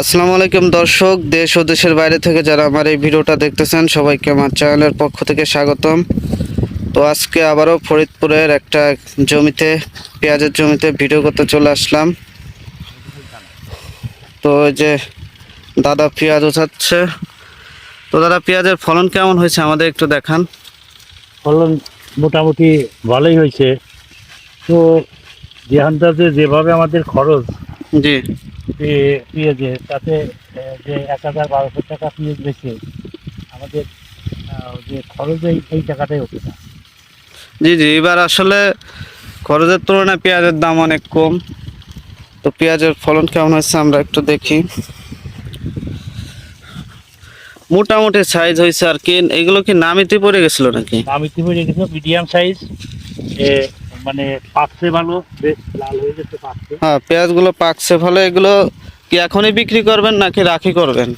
আসসালামু আলাইকুম দর্শক, দেশ ও দেশের বাইরে থেকে যারা আমার এই ভিডিওটা দেখতেছেন, সবাইকে আমার চ্যানেলের পক্ষ থেকে স্বাগতম। তো আজকে আবারও ফরিদপুরের একটা জমিতে, পেঁয়াজের জমিতে ভিডিও করতে চলে আসলাম। তো ওই যে দাদা পেঁয়াজ উঠাচ্ছে তো দাদা, পেঁয়াজের ফলন কেমন হয়েছে আমাদের একটু দেখান। ফলন মোটামুটি ভালোই হয়েছে। তো যে যেভাবে আমাদের খরচ জি। পেঁয়াজে তাতে যে এক হাজার বারোশো টাকা পেঁয়াজ বেশি আমাদের যে খরচ এই এই টাকাটাই ওঠে না। জি জি এবার আসলে খরচের তুলনায় পেঁয়াজের দাম অনেক কম। তো পেঁয়াজের ফলন কেমন হয়েছে আমরা একটু দেখি। মোটামুটি সাইজ হয়েছে আর কি। এগুলো কি নামিতে পড়ে গেছিল নাকি? আমি কি হয়ে গেছে মিডিয়াম সাইজ মানে পাকছে ভালো বেশ লাল হয়ে গেছে পাকছে। হ্যাঁ পেঁয়াজগুলো পাকছে ভালো এগুলো কি এখনই বিক্রি করবেন নাকি রাখি করবেন?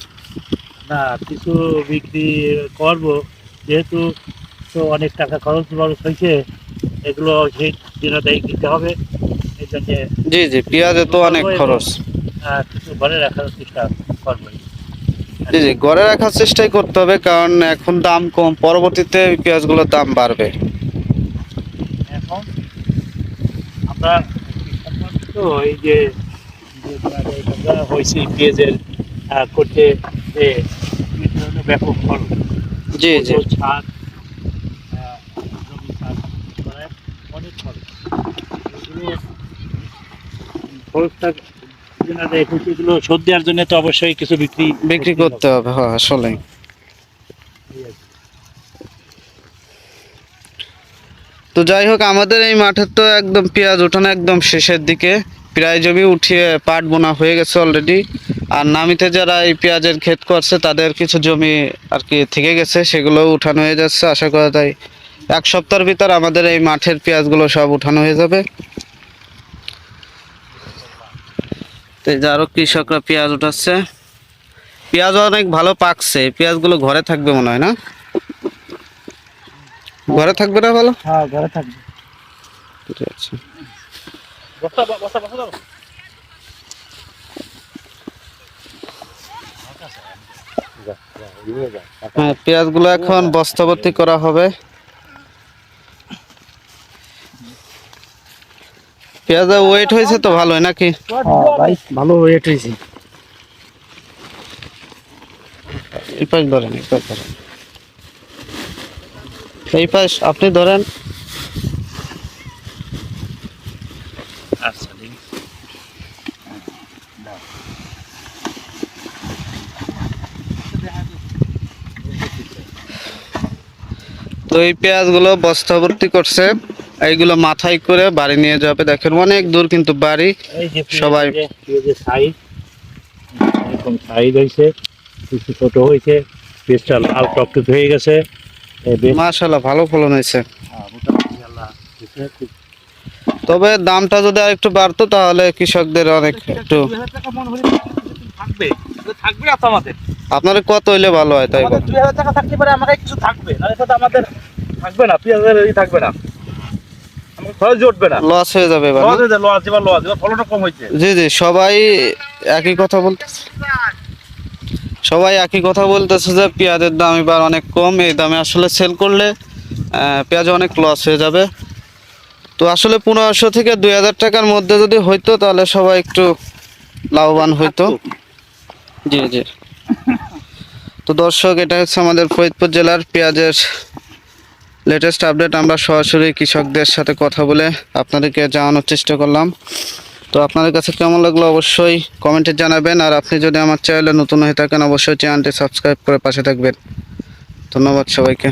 না কিছু বিক্রি করব যেহেতু তো অনেক টাকা খরচ খরচ হয়েছে এগুলো সেই দিনটাই দিতে হবে এই জন্যে জি জি পেঁয়াজে তো অনেক খরচ। আহ, কিছু ঘরে রাখার চেষ্টা করব জি জি ঘরে রাখার চেষ্টাই করতে হবে কারণ এখন দাম কম পরবর্তীতে পেঁয়াজগুলোর দাম বাড়বে এখন আমরা কৃষক তো এই যে হয়েছে পেঁয়াজের করতে যে বিভিন্ন ধরনের ব্যাপক খরচ জি জি। কত ছাদ জমি অনেক খরচ এগুলো খরচটা যেন এগুলো শোধ দেওয়ার জন্য তো অবশ্যই কিছু বিক্রি বিক্রি করতে হবে। হ্যাঁ আসলে তো যাই হোক, আমাদের এই মাঠের তো একদম পেঁয়াজ ওঠানো একদম শেষের দিকে। প্রায় জমি উঠিয়ে পাট বোনা হয়ে গেছে অলরেডি আর নামিতে যারা এই পেঁয়াজের ক্ষেত করছে, তাদের কিছু জমি আর কি থেকে গেছে, সেগুলো উঠানো হয়ে যাচ্ছে। আশা করা যায় এক সপ্তাহের ভিতর আমাদের এই মাঠের পেঁয়াজগুলো সব উঠানো হয়ে যাবে। তো এই যে আরও কৃষকরা পেঁয়াজ উঠাচ্ছে। পেঁয়াজ অনেক ভালো পাকছে, পেঁয়াজগুলো ঘরে থাকবে মনে হয় না? ঘরে থাকবে না ভালো হ্যাঁ ঘরে থাকবে। ঠিক আছে। বস্তা বস্তা বস্তা দাও হ্যাঁ পেঁয়াজগুলো এখন বস্তাবর্তি করা হবে। পেঁয়াজের ওয়েট হয়েছে তো ভালোই নাকি? ভালো ওয়েট হয়েছে। এই ধরেন ধরেন। এই পাশ আপনি ধরেন। আচ্ছা তো এই পেঁয়াজগুলো বস্তাবর্তি করছে। এইগুলো মাথায় করে বাড়ি নিয়ে যাবে। দেখেন অনেক দূর কিন্তু বাড়ি। সবাই- সাইজ হয়েছে কিছু ছোট হয়েছে পেঁয়াজটা লাল টকটক হয়ে গেছে। মাশাল্লাহ ভালো ফলন হয়েছে তবে দামটা যদি একটু বাড়তো তাহলে কৃষকদের অনেক একটু আপনার কত হইলে ভালো হয় তাই। দুই হাজার টাকা থাকতে পারে আমার কিছু থাকবে আমাদের থাকবে না ই থাকবে না লস হয়ে যাবে? লস লস ফলনটা কম হয়েছে জি জি সবাই একই কথা বলতেছে সবাই একই কথা বলতেছে যে পেঁয়াজের দাম এবার অনেক কম এই দামে আসলে সেল করলে পেঁয়াজ অনেক লস হয়ে যাবে। তো আসলে পনেরোশো থেকে দুই হাজার টাকার মধ্যে যদি হইতো তাহলে সবাই একটু লাভবান হইতো। জি জি। তো দর্শক এটা হচ্ছে আমাদের ফরিদপুর জেলার পেঁয়াজের লেটেস্ট আপডেট আমরা সরাসরি কৃষকদের সাথে কথা বলে আপনাদেরকে জানানোর চেষ্টা করলাম। তো আপনাদের কাছে কেমন লাগল অবশ্যই কমেন্টে জানাবেন, আর আপনি যদি আমার চ্যানেলে নতুন হয়ে থাকেন, অবশ্যই চ্যানেলটি সাবস্ক্রাইব করে পাশে থাকবেন। ধন্যবাদ সবাইকে।